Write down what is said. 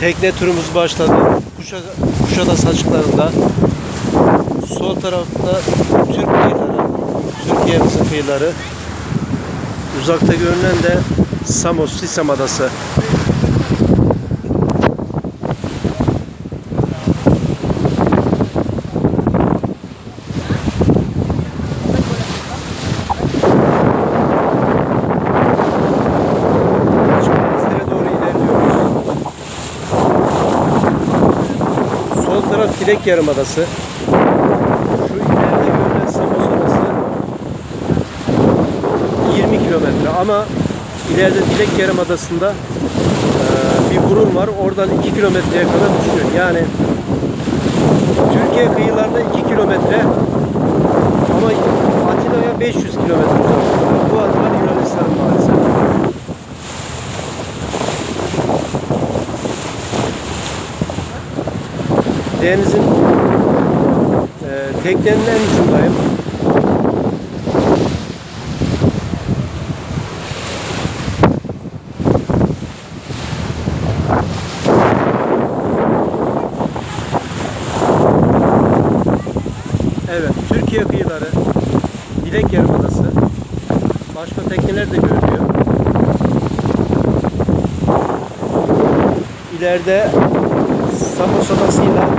Tekne turumuz başladı. Kuşa, Kuşadası açıklarında. Sol tarafta Türk kıyıları, Türkiye'mizin kıyıları. Uzakta görünen de Samos, Sisam Adası. Taraf Dilek Yarımadası. Şu ileride görülen Samos Adası 20 kilometre ama ileride Dilek Yarımadası'nda eee, bir burun var. Oradan 2 kilometreye kadar düşüyor. Yani Türkiye kıyılarında 2 kilometre Denizin e, teknenin en ucundayım. Evet, Türkiye kıyıları, Dilek Yarımadası. Başka tekneler de görülüyor. İleride Samos Adası'yla